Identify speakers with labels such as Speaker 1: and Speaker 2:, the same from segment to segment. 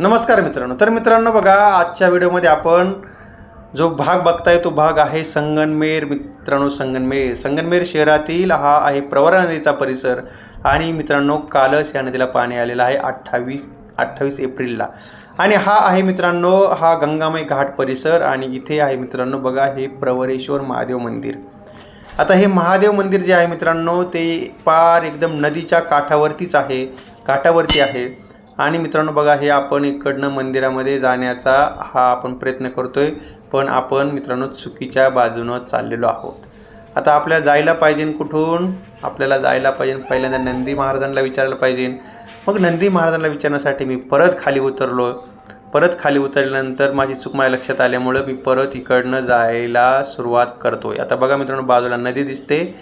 Speaker 1: नमस्कार मित्रांनो. तर मित्रांनो बघा आजच्या व्हिडिओमध्ये आपण जो भाग बघताय तो भाग आहे संगनमेर मित्रांनो संगनमेर. संगनमेर शहरातील हा आहे प्रवरा नदीचा परिसर आणि मित्रांनो कालच या नदीला पाणी आलेलं आहे अठ्ठावीस अठ्ठावीस एप्रिलला. आणि हा आहे मित्रांनो हा गंगामय घाट परिसर आणि इथे आहे मित्रांनो बघा हे प्रवरेश्वर महादेव मंदिर. आता हे महादेव मंदिर जे आहे मित्रांनो ते पार एकदम नदीच्या काठावरतीच आहे काठावरती आहे. आणि मित्रांनो बघा हे आपण इकडनं मंदिरामध्ये जाण्याचा हा आपण प्रयत्न करतोय पण आपण मित्रांनो चुकीच्या बाजूनं चाललेलो आहोत. आता आपल्याला जायला पाहिजे कुठून? आपल्याला जायला पाहिजे पहिल्यांदा नंदी महाराजांना विचारायला पाहिजे. मग नंदी महाराजांना विचारण्यासाठी मी परत खाली उतरलो. परत खाली उतरल्यानंतर माझी चूक माझ्या लक्षात आल्यामुळं मी परत इकडनं जायला सुरुवात करतोय. आता बघा मित्रांनो बाजूला नदी दिसते.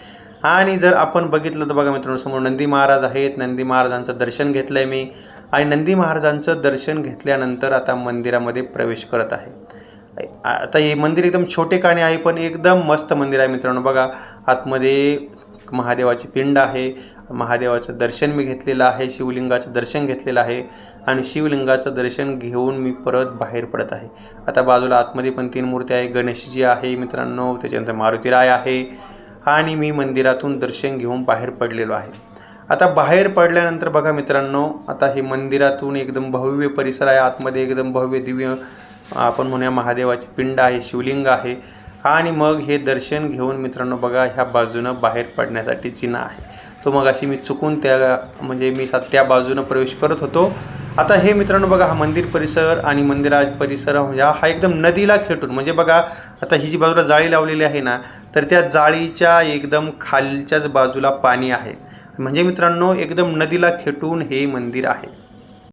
Speaker 1: आणि जर आपण बघितलं तर बघा मित्रांनो समोर नंदी महाराज आहेत. नंदी महाराजांचं दर्शन घेतलं आहे मी. आणि नंदी महाराजांचं दर्शन घेतल्यानंतर आता मंदिरामध्ये प्रवेश करत आहे. आता हे मंदिर एकदम छोटे काणे आहे पण एकदम मस्त मंदिर आहे मित्रांनो. बघा आतमध्ये महादेवाची पिंड आहे. महादेवाचं दर्शन मी घेतलेलं आहे शिवलिंगाचं दर्शन घेतलेलं आहे आणि शिवलिंगाचं दर्शन घेऊन मी परत बाहेर पडत आहे. आता बाजूला आतमध्ये पण तीन मूर्ती आहे. गणेशजी आहे मित्रांनो त्याच्यानंतर मारुतीराय आहे आणि मी मंदिरातून दर्शन घेऊन बाहेर पडलेलो आहे. आता बाहेर पडल्यानंतर बघा मित्रांनो आता हे मंदिरातून एकदम भव्य परिसर आहे. आतमध्ये एकदम भव्य दिव्य आपण म्हणूया महादेवाची पिंड आहे शिवलिंग आहे. आणि मग हे दर्शन घेऊन मित्रांनो बघा ह्या बाजूनं बाहेर पडण्यासाठी चिन्ह आहे. तो मग अशी मी चुकून त्या म्हणजे मी सा त्या बाजूनं प्रवेश करत होतो. आता हे मित्रांनो बघा हा मंदिर परिसर आणि मंदिरा परिसर या हा एकदम नदीला खेटून म्हणजे बघा आता ही जी बाजूला जाळी लावलेली आहे ना तर त्या जाळीच्या एकदम खालच्याच बाजूला पाणी आहे. म्हणजे मित्रांनो एकदम नदीला खेटून हे मंदिर आहे.